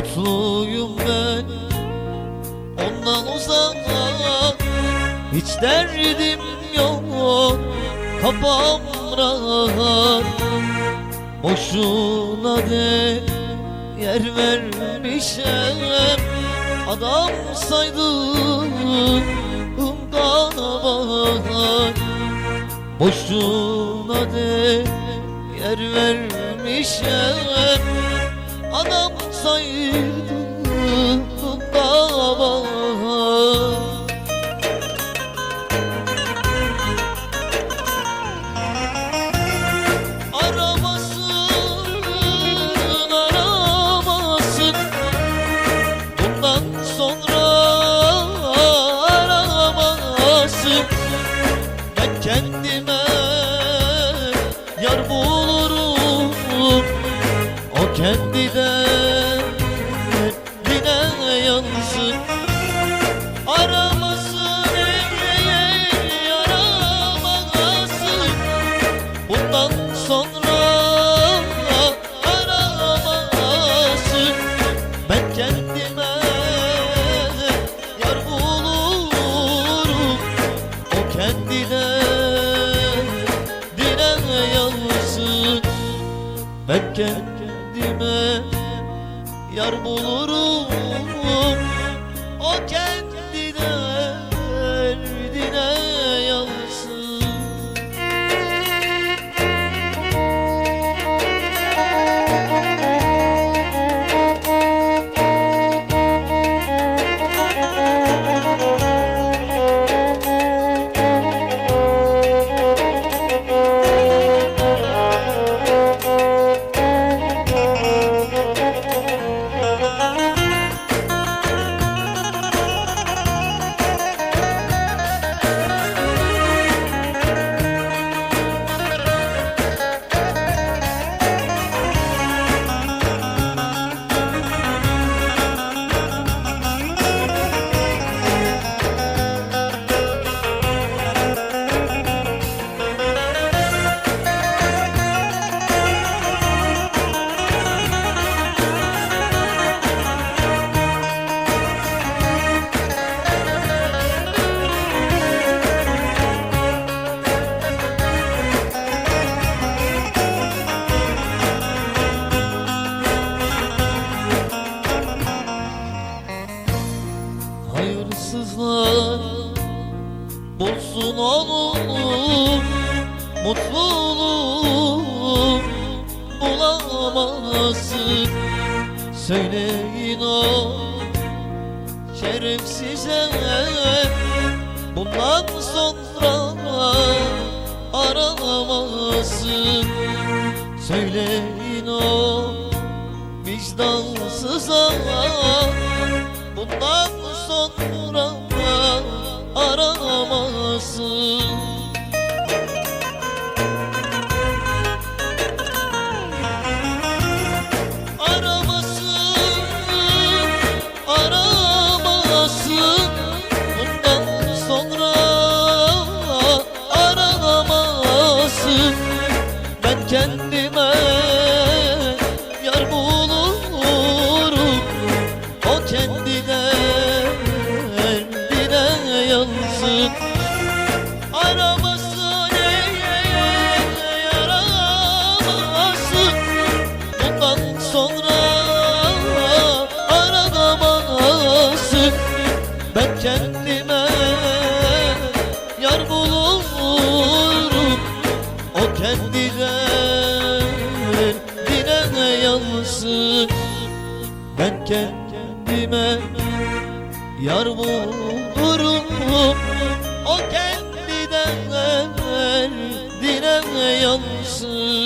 Mutluyum ben ondan uzak Hiç derdim yok kafam rahat. Boşuna de yer vermişim Adam saydım da var Boşuna de yer vermişim Adam saydım da var Aramasın, Bundan sonra aramasın. Ben kendime yar bulurum. O kendiden kendine Kendine dine yansın Ben kendime yar bulurum bulsun onu Mutluluğu bulamazsın Söyleyin o şerefsize. Bundan sonra aramasın Söyleyin o vicdansıza. Bundan sonra aramasın Aramasın, aramasın sonra aramasın Ben kendime yar bulurum. O kendine Sonra aramasın Ben kendime yar bulurum. O kendine dine yansın Ben kendime yar bulurum. O kendine dine yansın